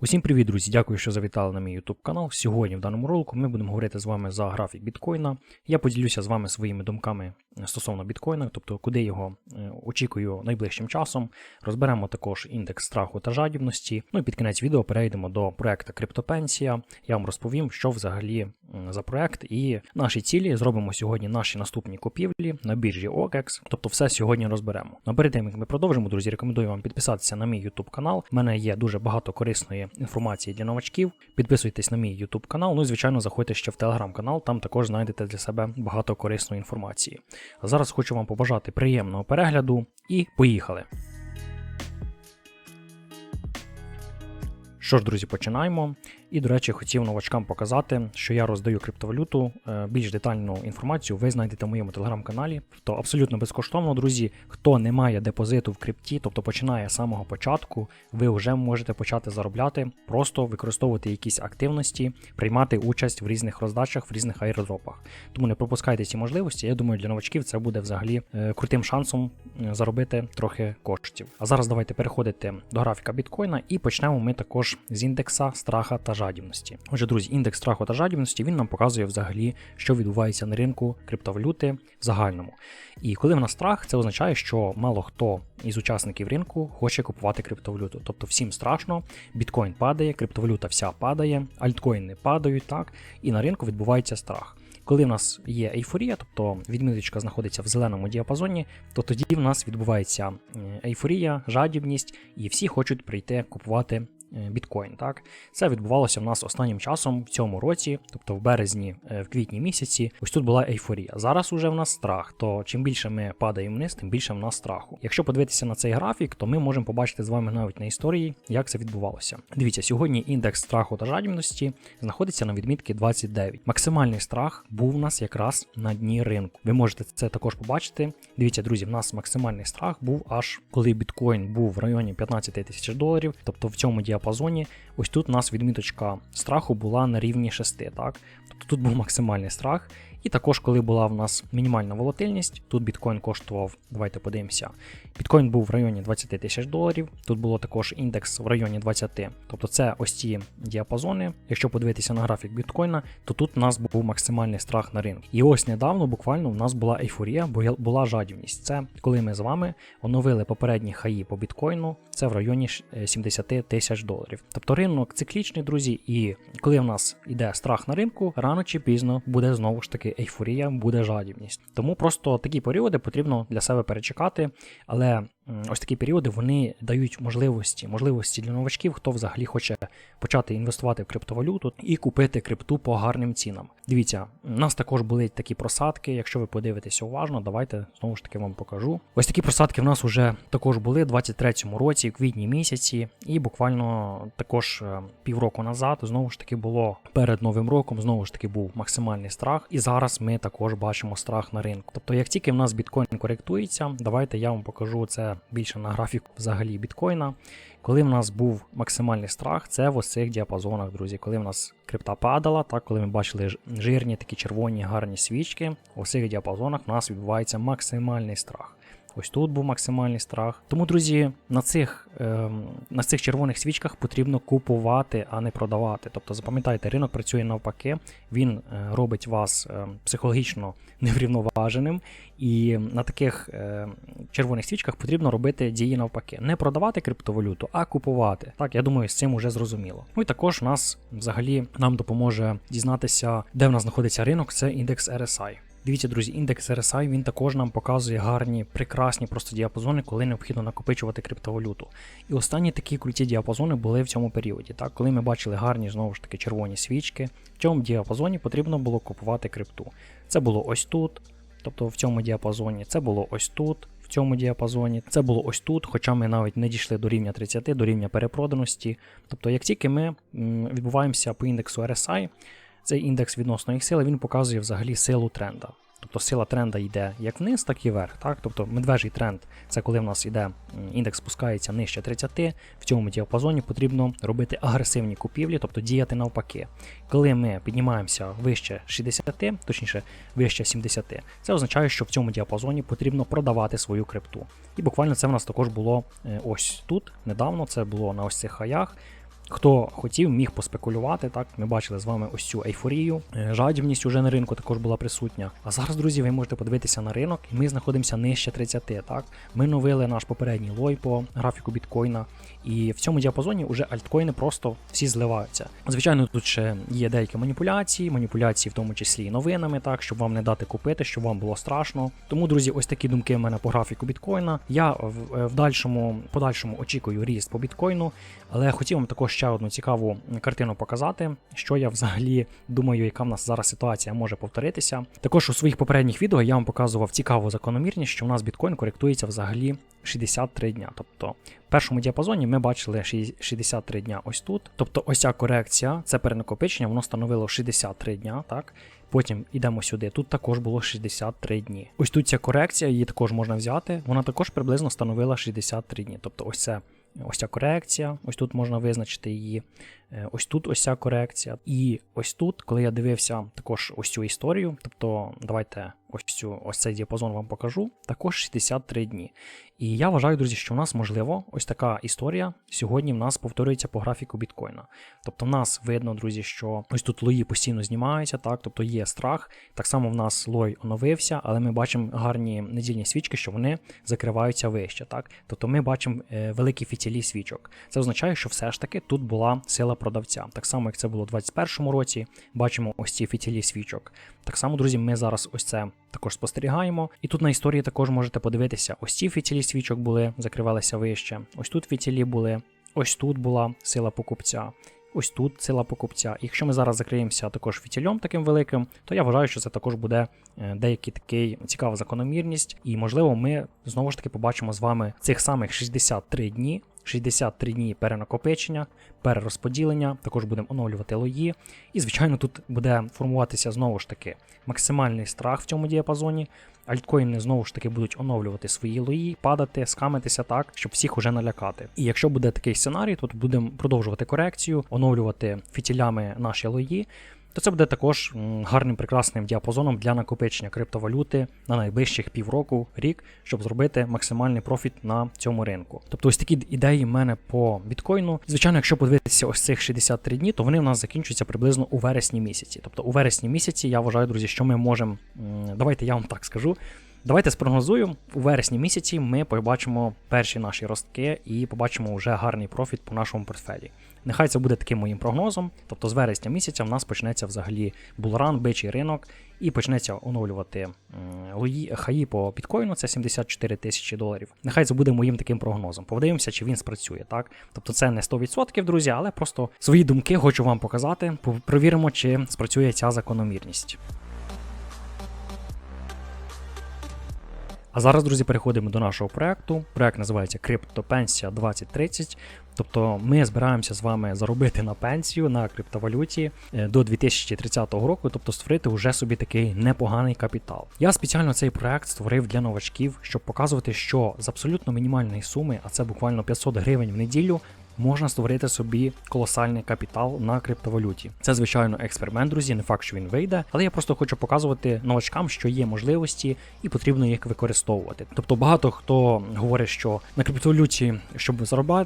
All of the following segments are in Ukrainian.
Усім привіт, друзі! Дякую, що завітали на мій YouTube канал. Сьогодні в даному ролику ми будемо говорити з вами за графік біткоїна. Я поділюся з вами своїми думками стосовно біткоїна, тобто куди його е, очікую найближчим часом. Розберемо також індекс страху та жадібності. Ну і під кінець відео перейдемо до проекту Криптопенсія. Я вам розповім, що взагалі за проект і наші цілі. Зробимо сьогодні наші наступні купівлі на біржі OKEX. Тобто все сьогодні розберемо. Но перед тим як ми продовжимо, друзі, рекомендую вам підписатися на мій YouTube канал. У мене є дуже багато корисної інформації для новачків. Підписуйтесь на мій YouTube канал. Ну і звичайно, заходьте ще в Telegram канал, там також знайдете для себе багато корисної інформації. А зараз хочу вам побажати приємного перегляду і поїхали. Що ж, друзі, починаємо. І, до речі, хотів новачкам показати, що я роздаю криптовалюту. Е, Більш детальну інформацію ви знайдете в моєму телеграм-каналі. Тобто абсолютно безкоштовно, друзі. Хто не має депозиту в крипті, тобто починає з самого початку, ви вже можете почати заробляти, просто використовувати якісь активності, приймати участь в різних роздачах, в різних аеродропах. Тому не пропускайте ці можливості. Я думаю, для новачків це буде взагалі е, крутим шансом е, заробити трохи коштів. А зараз давайте переходити до графіка біткоїна і почнемо ми також з індекса страха та жадібності. Отже, друзі, індекс страху та жадібності він нам показує взагалі, що відбувається на ринку криптовалюти в загальному. І коли в нас страх, це означає, що мало хто із учасників ринку хоче купувати криптовалюту. Тобто всім страшно, біткоін падає, криптовалюта вся падає, альткоїни падають, так, і на ринку відбувається страх. Коли в нас є ейфорія, тобто відміточка знаходиться в зеленому діапазоні, то тоді в нас відбувається ейфорія, жадібність, і всі хочуть прийти купувати біткоін. Так, це відбувалося в нас останнім часом в цьому році, тобто в березні, е, в квітні місяці. Ось тут була ейфорія. Зараз уже в нас страх. То чим більше ми падаємо вниз, тим більше в нас страху. Якщо подивитися на цей графік, то ми можемо побачити з вами навіть на історії, як це відбувалося. Дивіться, сьогодні індекс страху та жадібності знаходиться на відмітці 29. Максимальний страх був у нас якраз на дні ринку. Ви можете це також побачити. Дивіться, друзі, в нас максимальний страх був аж коли біткоін був в районі 15 тисяч доларів, тобто в цьому діапазоні. Ось тут у нас відміточка страху була на рівні 6, так? Тобто тут був максимальний страх. І також, коли була в нас мінімальна волатильність, тут біткоін коштував, давайте подивимося. Біткоін був в районі 20 тисяч доларів. Тут було також індекс в районі 20. Тобто це ось ці діапазони. Якщо подивитися на графік біткоїна, то тут у нас був максимальний страх на ринку. І ось недавно буквально у нас була ейфорія, бо була жадібність. Це коли ми з вами оновили попередні хаї по біткоїну, це в районі 70 тисяч доларів. Тобто ринок циклічний, друзі, і коли в нас йде страх на ринку, рано чи пізно буде знову ж таки ейфорія, буде жадібність. Тому просто такі періоди потрібно для себе перечекати, але ось такі періоди вони дають можливості, можливості для новачків, хто взагалі хоче почати інвестувати в криптовалюту і купити крипту по гарним цінам. Дивіться, у нас також були такі просадки. Якщо ви подивитеся уважно, давайте знову ж таки вам покажу. Ось такі просадки в нас вже також були в 23-му році, в квітні місяці, і буквально також е, півроку назад знову ж таки було перед новим роком, знову ж таки був максимальний страх. І зараз ми також бачимо страх на ринку. Тобто, як тільки в нас біткоін коректується, давайте я вам покажу це більше на графіку взагалі біткоїна. Коли в нас був максимальний страх, це в ось цих діапазонах, друзі. Коли в нас крипта падала, так коли ми бачили жирні такі червоні гарні свічки, у цих діапазонах в нас відбувається максимальний страх. Ось тут був максимальний страх. Тому, друзі, на цих, ем, на цих червоних свічках потрібно купувати, а не продавати. Тобто, запам'ятайте, ринок працює навпаки, він е, робить вас е, психологічно неврівноваженим, і на таких е, червоних свічках потрібно робити дії навпаки. Не продавати криптовалюту, а купувати. Так, я думаю, з цим уже зрозуміло. Ну і також нас взагалі нам допоможе дізнатися, де в нас знаходиться ринок, це індекс RSI. Дивіться, друзі, індекс RSI він також нам показує гарні, прекрасні просто діапазони, коли необхідно накопичувати криптовалюту. І останні такі круті діапазони були в цьому періоді. Так, коли ми бачили гарні знову ж таки червоні свічки, в цьому діапазоні потрібно було купувати крипту. Це було ось тут, тобто в цьому діапазоні, це було ось тут. В цьому діапазоні це було ось тут, хоча ми навіть не дійшли до рівня 30, до рівня перепроданості. Тобто, як тільки ми відбуваємося по індексу RSI, цей індекс відносної сили він показує взагалі силу тренда. Тобто сила тренда йде як вниз, так і вверх. Так? Тобто медвежий тренд це коли в нас йде індекс спускається нижче 30, в цьому діапазоні потрібно робити агресивні купівлі, тобто діяти навпаки. Коли ми піднімаємося вище 60, точніше вище 70, це означає, що в цьому діапазоні потрібно продавати свою крипту. І буквально це в нас також було е, ось тут недавно, це було на ось цих хаях. Хто хотів, міг поспекулювати. Так, ми бачили з вами ось цю ейфорію. Е, Жадібність уже на ринку також була присутня. А зараз, друзі, ви можете подивитися на ринок, і ми знаходимося нижче 30. Так, ми новили наш попередній лой по графіку біткоїна. І в цьому діапазоні вже альткоїни просто всі зливаються. Звичайно, тут ще є деякі маніпуляції, маніпуляції в тому числі і новинами, так щоб вам не дати купити, щоб вам було страшно. Тому, друзі, ось такі думки в мене по графіку біткоїна. Я в, в дальшому, подальшому очікую ріст по біткоїну, але хотів вам також ще одну цікаву картину показати, що я взагалі думаю, яка в нас зараз ситуація може повторитися. Також у своїх попередніх відео я вам показував цікаву закономірність, що у нас біткоін коректується взагалі 63 дня. Тобто в першому діапазоні ми бачили 63 дня ось тут. Тобто ось ця корекція, це перенакопичення, воно становило 63 дня, так? Потім йдемо сюди. Тут також було 63 дні. Ось тут ця корекція, її також можна взяти. Вона також приблизно становила 63 дні. Тобто ось це ось ця корекція, ось тут можна визначити її. Е, ось тут ось ця корекція. І ось тут, коли я дивився також ось цю історію, тобто давайте ось цю ось цей діапазон вам покажу, також 63 дні. І я вважаю, друзі, що в нас можливо ось така історія сьогодні в нас повторюється по графіку біткоїна. Тобто в нас видно, друзі, що ось тут лої постійно знімаються, так, тобто є страх. Так само в нас лой оновився, але ми бачимо гарні недільні свічки, що вони закриваються вище. так. Тобто ми бачимо е, великі фітілі свічок. Це означає, що все ж таки тут була сила продавця. Так само, як це було у 2021 році, бачимо ось ці фітілі свічок. Так само, друзі, ми зараз ось це також спостерігаємо. І тут на історії також можете подивитися: ось ці фітілі свічок були, закривалися вище. Ось тут фітілі були, ось тут була сила покупця. Ось тут сила покупця. І якщо ми зараз закриємося також фітільом таким великим, то я вважаю, що це також буде е, деякий такий цікава закономірність, і можливо, ми знову ж таки побачимо з вами цих самих 63 дні 63 дні перенакопичення, перерозподілення, також будемо оновлювати лої. І, звичайно, тут буде формуватися знову ж таки максимальний страх в цьому діапазоні. Альткоїни знову ж таки будуть оновлювати свої лої, падати, скамитися так, щоб всіх уже налякати. І якщо буде такий сценарій, то будемо продовжувати корекцію, оновлювати фітілями наші лої то це буде також гарним прекрасним діапазоном для накопичення криптовалюти на найближчих півроку, рік, щоб зробити максимальний профіт на цьому ринку. Тобто ось такі ідеї в мене по біткоїну. Звичайно, якщо подивитися ось цих 63 дні, то вони в нас закінчуються приблизно у вересні місяці. Тобто у вересні місяці я вважаю, друзі, що ми можемо. Давайте я вам так скажу. Давайте спрогнозуємо. У вересні місяці ми побачимо перші наші ростки і побачимо вже гарний профіт по нашому портфелі. Нехай це буде таким моїм прогнозом. Тобто з вересня місяця в нас почнеться взагалі булран, бичий ринок, і почнеться оновлювати хаї по біткоїну, це 74 тисячі доларів. Нехай це буде моїм таким прогнозом. Подивимося, чи він спрацює. так? Тобто це не 100%, друзі, але просто свої думки хочу вам показати. Провіримо, чи спрацює ця закономірність. А зараз, друзі, переходимо до нашого проекту. Проект називається Криптопенсія 2030. Тобто ми збираємося з вами заробити на пенсію на криптовалюті е, до 2030 року, тобто створити вже собі такий непоганий капітал. Я спеціально цей проект створив для новачків, щоб показувати, що з абсолютно мінімальної суми, а це буквально 500 гривень в неділю, можна створити собі колосальний капітал на криптовалюті. Це, звичайно, експеримент, друзі, не факт, що він вийде, але я просто хочу показувати новачкам, що є можливості і потрібно їх використовувати. Тобто багато хто говорить, що на криптовалюті, щоб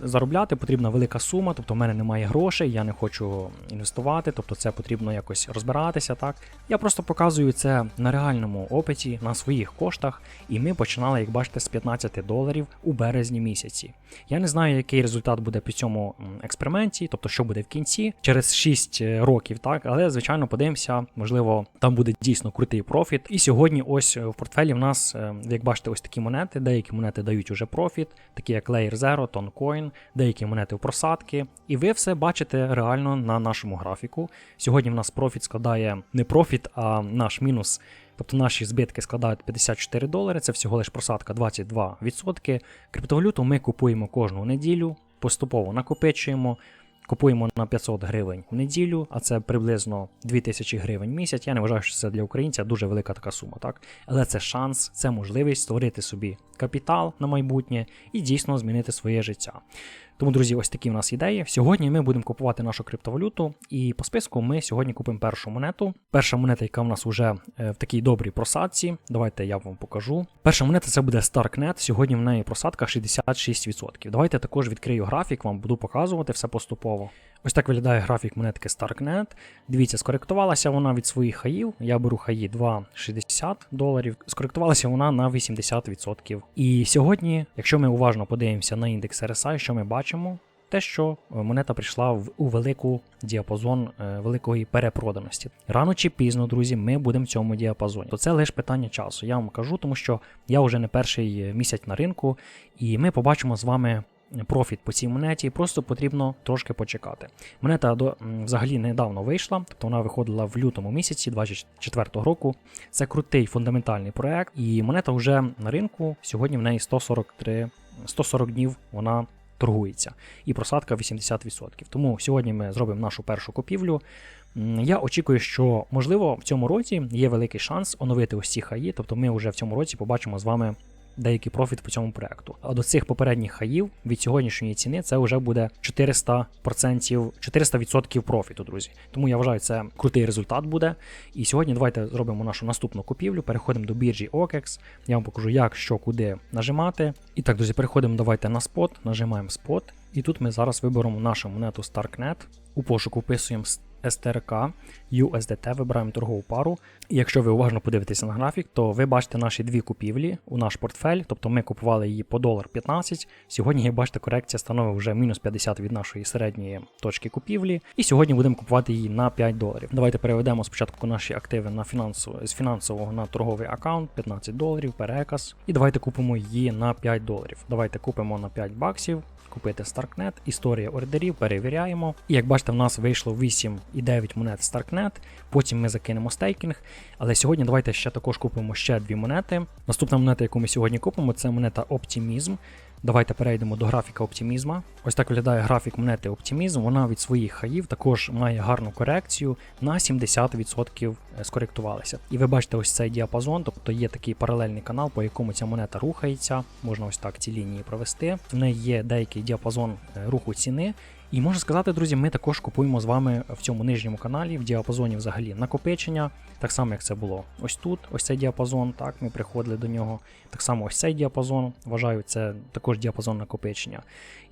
заробляти, потрібна велика сума, тобто в мене немає грошей, я не хочу інвестувати, тобто це потрібно якось розбиратися. Так я просто показую це на реальному опиті, на своїх коштах, і ми починали, як бачите, з 15 доларів у березні місяці. Я не знаю, який результат буде після цьому експерименті, тобто, що буде в кінці, через 6 е, років, так, але, звичайно, подивимося, можливо, там буде дійсно крутий профіт. І сьогодні, ось е, в портфелі в нас, е, як бачите, ось такі монети. Деякі монети дають уже профіт, такі як Layer Zero, Toncoin, деякі монети в просадки. І ви все бачите реально на нашому графіку. Сьогодні в нас профіт складає не профіт, а наш мінус. Тобто наші збитки складають 54 долари, це всього лиш просадка 22%. Криптовалюту ми купуємо кожну неділю поступово накопичуємо. Купуємо на 500 гривень в неділю, а це приблизно 2000 гривень в місяць. Я не вважаю, що це для українця дуже велика така сума, так? Але це шанс, це можливість створити собі капітал на майбутнє і дійсно змінити своє життя. Тому, друзі, ось такі в нас ідеї. Сьогодні ми будемо купувати нашу криптовалюту, і по списку ми сьогодні купимо першу монету. Перша монета, яка в нас вже е, в такій добрій просадці. Давайте я вам покажу. Перша монета це буде Starknet. Сьогодні в неї просадка 66%. Давайте також відкрию графік, вам буду показувати все поступово. Ось так виглядає графік монетки StarkNet. Дивіться, скоректувалася вона від своїх хаїв. Я беру хаї 2,60 доларів. Скоректувалася вона на 80%. І сьогодні, якщо ми уважно подивимося на індекс RSI, що ми бачимо? Те, що е, монета прийшла в у велику діапазон е, великої перепроданості. Рано чи пізно, друзі, ми будемо в цьому діапазоні. То це лише питання часу. Я вам кажу, тому що я вже не перший е, місяць на ринку, і ми побачимо з вами профіт по цій монеті, просто потрібно трошки почекати. Монета до, взагалі недавно вийшла, тобто вона виходила в лютому місяці 24 року. Це крутий фундаментальний проект, і монета вже на ринку. Сьогодні в неї 143, 140 днів вона торгується. І просадка 80%. Тому сьогодні ми зробимо нашу першу купівлю. Я очікую, що можливо в цьому році є великий шанс оновити ці хаї, тобто ми вже в цьому році побачимо з вами деякий профіт по цьому проекту. А до цих попередніх хаїв від сьогоднішньої ціни це вже буде 400%, 400% профіту, друзі. Тому я вважаю, це крутий результат буде. І сьогодні давайте зробимо нашу наступну купівлю. Переходимо до біржі OKEX. Я вам покажу, як, що, куди нажимати. І так, друзі, переходимо давайте на спот, нажимаємо спот. І тут ми зараз виберемо нашу монету StarkNet. У пошуку вписуємо STRK, USDT, вибираємо торгову пару. І якщо ви уважно подивитеся на графік, то ви бачите наші дві купівлі у наш портфель, тобто ми купували її по долар 15. Сьогодні, як бачите, корекція становить вже мінус 50 від нашої середньої точки купівлі. І сьогодні будемо купувати її на 5 доларів. Давайте переведемо спочатку наші активи на фінансово, з фінансового на торговий аккаунт 15 доларів, переказ. І давайте купимо її на 5 доларів. Давайте купимо на 5 баксів. Купити StarkNet, історія ордерів, перевіряємо. І як бачите, в нас вийшло 8,9 монет StarkNet. Потім ми закинемо стейкінг. Але сьогодні давайте ще також купимо ще дві монети. Наступна монета, яку ми сьогодні купимо, це монета Optimism. Давайте перейдемо до графіка оптимізма. Ось так виглядає графік монети Оптимізм. Вона від своїх хаїв також має гарну корекцію на 70% скоректувалася. І ви бачите ось цей діапазон, тобто є такий паралельний канал, по якому ця монета рухається. Можна ось так ці лінії провести. В неї є деякий діапазон е, руху ціни. І можна сказати, друзі, ми також купуємо з вами в цьому нижньому каналі, в діапазоні взагалі накопичення, так само як це було ось тут, ось цей діапазон, так, ми приходили до нього. Так само ось цей діапазон, вважаю, це також діапазон накопичення.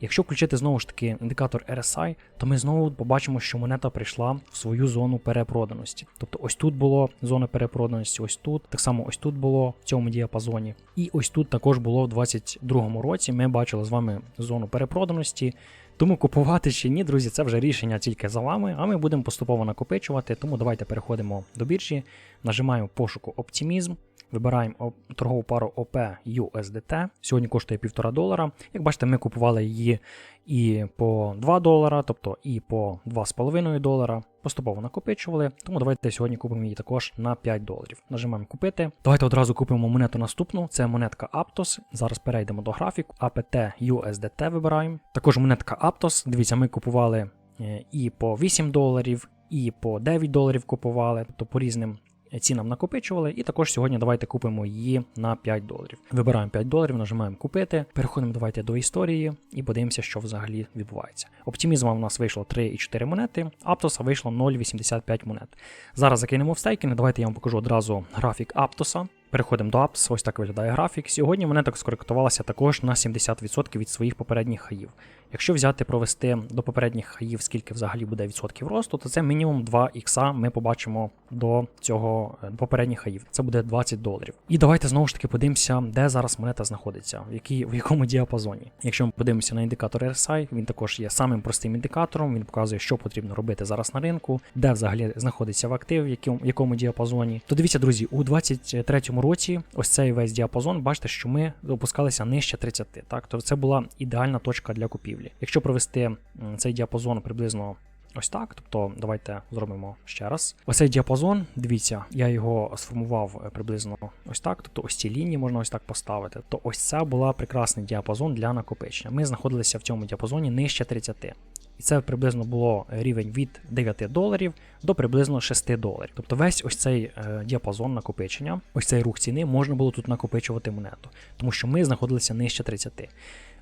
Якщо включити знову ж таки індикатор RSI, то ми знову побачимо, що монета прийшла в свою зону перепроданості. Тобто ось тут було зона перепроданості, ось тут, так само ось тут було в цьому діапазоні. І ось тут також було в 2022 році. Ми бачили з вами зону перепроданості. Тому купувати чи ні, друзі, це вже рішення тільки за вами, а ми будемо поступово накопичувати. Тому давайте переходимо до біржі, нажимаємо пошуку оптимізм, вибираємо торгову пару OP USDT. Сьогодні коштує 1,5 долара. Як бачите, ми купували її і по 2 долара, тобто і по 2,5 долара. Поступово накопичували, тому давайте сьогодні купимо її також на 5 доларів. Нажимаємо купити. Давайте одразу купимо монету наступну. Це монетка Aptos. Зараз перейдемо до графіку. APT USDT вибираємо. Також монетка Aptos. Дивіться, ми купували е, і по 8 доларів, і по 9 доларів купували, тобто по різним цінам накопичували. І також сьогодні давайте купимо її на 5 доларів. Вибираємо 5 доларів, нажимаємо купити. Переходимо давайте до історії і подивимося, що взагалі відбувається. Оптимізма в нас вийшло 3,4 монети, Аптоса вийшло 0,85 монет. Зараз закинемо в стейкінг. Давайте я вам покажу одразу графік Аптоса. Переходимо до Apps, ось так виглядає графік. Сьогодні монета скоректувалася також на 70% від своїх попередніх хаїв. Якщо взяти провести до попередніх хаїв, скільки взагалі буде відсотків росту, то це мінімум 2 ікса ми побачимо до цього е, попередніх хаїв. Це буде 20 доларів. І давайте знову ж таки подивимося, де зараз монета знаходиться, в, якій, в якому діапазоні. Якщо ми подивимося на індикатор RSI, він також є самим простим індикатором. Він показує, що потрібно робити зараз на ринку, де взагалі знаходиться в актив, в якому, в якому діапазоні. То дивіться, друзі, у 23-му році ось цей весь діапазон, бачите, що ми опускалися нижче 30. Так, то це була ідеальна точка для купівлі. Якщо провести цей діапазон приблизно. Ось так, тобто давайте зробимо ще раз. Ось цей діапазон, дивіться, я його сформував е, приблизно ось так. Тобто ось ці лінії можна ось так поставити. То ось це була прекрасний діапазон для накопичення. Ми знаходилися в цьому діапазоні нижче 30. І це приблизно було рівень від 9 доларів до приблизно 6 доларів. Тобто весь ось цей е, діапазон накопичення, ось цей рух ціни можна було тут накопичувати монету, тому що ми знаходилися нижче 30.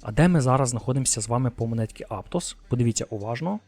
А де ми зараз знаходимося з вами по монетці Aptos? Подивіться уважно.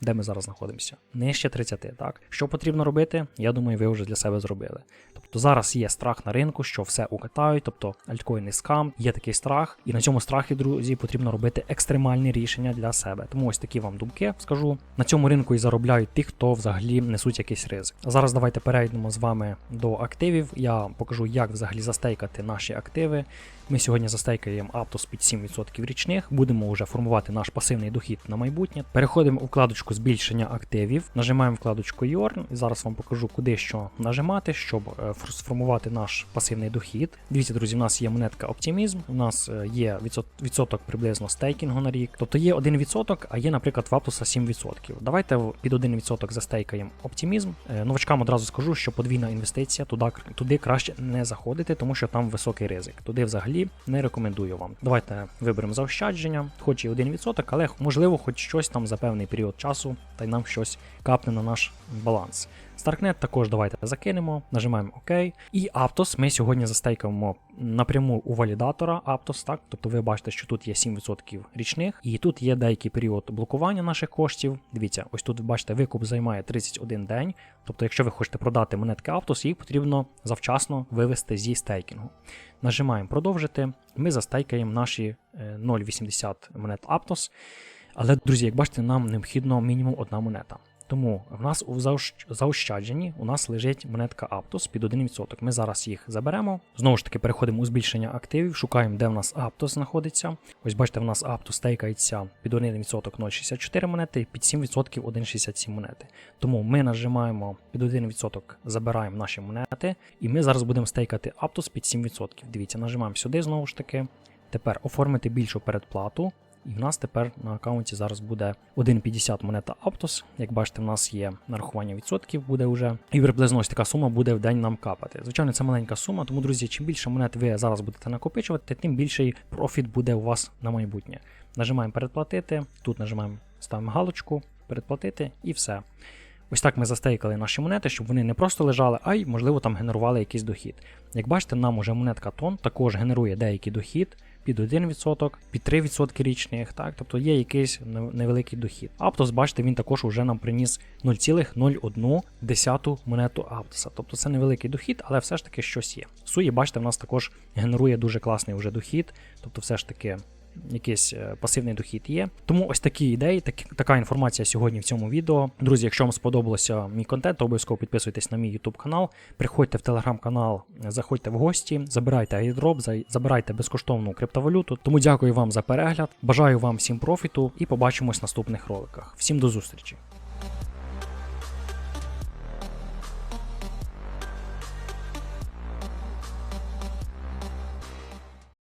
Де ми зараз знаходимося? Нижче 30, так? Що потрібно робити? Я думаю, ви вже для себе зробили. Тобто зараз є страх на ринку, що все укатають, тобто альткоїни скам, є такий страх, і на цьому страхі, друзі, потрібно робити екстремальні рішення для себе. Тому ось такі вам думки скажу. На цьому ринку і заробляють ті, хто взагалі несуть якийсь ризик. Зараз давайте перейдемо з вами до активів. Я покажу, як взагалі застейкати наші активи. Ми сьогодні застейкаємо Aptos під 7% річних, будемо вже формувати наш пасивний дохід на майбутнє. Переходимо у вкладочку збільшення активів, нажимаємо вкладочку Yorn, і зараз вам покажу, куди що нажимати, щоб е, сформувати наш пасивний дохід. Дивіться, друзі, у нас є монетка Оптимізм, у нас е, є відсоток приблизно стейкінгу на рік. Тобто є 1%, а є, наприклад, в Aptos 7%. Давайте під 1% застейкаємо оптимізм. Е, Новачкам одразу скажу, що подвійна інвестиція туди, туди краще не заходити, тому що там високий ризик. Туди взагалі не рекомендую вам. Давайте виберемо заощадження, хоч і 1%, але можливо, хоч щось там за певний період часу, та й нам щось капне на наш баланс. Starknet також давайте закинемо, нажимаємо ОК. І Aptos ми сьогодні застейкаємо напряму у валідатора Aptos, так? Тобто ви бачите, що тут є 7% річних, і тут є деякий період блокування наших коштів. Дивіться, ось тут ви бачите, викуп займає 31 день. Тобто, якщо ви хочете продати монетки Aptos, їх потрібно завчасно вивести зі стейкінгу. Нажимаємо продовжити. Ми застейкаємо наші е, 0,80 монет Aptos. Але, друзі, як бачите, нам необхідно мінімум одна монета. Тому в нас у заощадженні у нас лежить монетка Aptos під 1%. Ми зараз їх заберемо. Знову ж таки, переходимо у збільшення активів, шукаємо, де в нас Aptos знаходиться. Ось бачите, в нас Aptos стейкається під 1% 0,64 монети, під 7% 1,67 монети. Тому ми нажимаємо під 1%, забираємо наші монети, і ми зараз будемо стейкати Aptos під 7%. Дивіться, нажимаємо сюди знову ж таки. Тепер оформити більшу передплату. І в нас тепер на аккаунті зараз буде 1,50 монета Aptos. Як бачите, в нас є нарахування відсотків, буде вже. І приблизно ось така сума буде в день нам капати. Звичайно, це маленька сума, тому, друзі, чим більше монет ви зараз будете накопичувати, тим більший профіт буде у вас на майбутнє. Нажимаємо передплатити, тут нажимаємо ставимо галочку, передплатити і все. Ось так ми застейкали наші монети, щоб вони не просто лежали, а й, можливо, там генерували якийсь дохід. Як бачите, нам уже монетка тон також генерує деякий дохід під 1%, під 3% річних, так, тобто є якийсь невеликий дохід. Аптос, бачите, він також вже нам приніс 0,01 монету Аптоса. Тобто це невеликий дохід, але все ж таки щось є. Суї, бачите, в нас також генерує дуже класний вже дохід, тобто все ж таки. Якийсь е, пасивний дохід є. Тому ось такі ідеї, так, така інформація сьогодні в цьому відео. Друзі, якщо вам сподобалося мій контент, то обов'язково підписуйтесь на мій YouTube канал, приходьте в телеграм-канал, заходьте в гості, забирайте airdrop, забирайте безкоштовну криптовалюту. Тому дякую вам за перегляд. Бажаю вам всім профіту і побачимось в наступних роликах. Всім до зустрічі!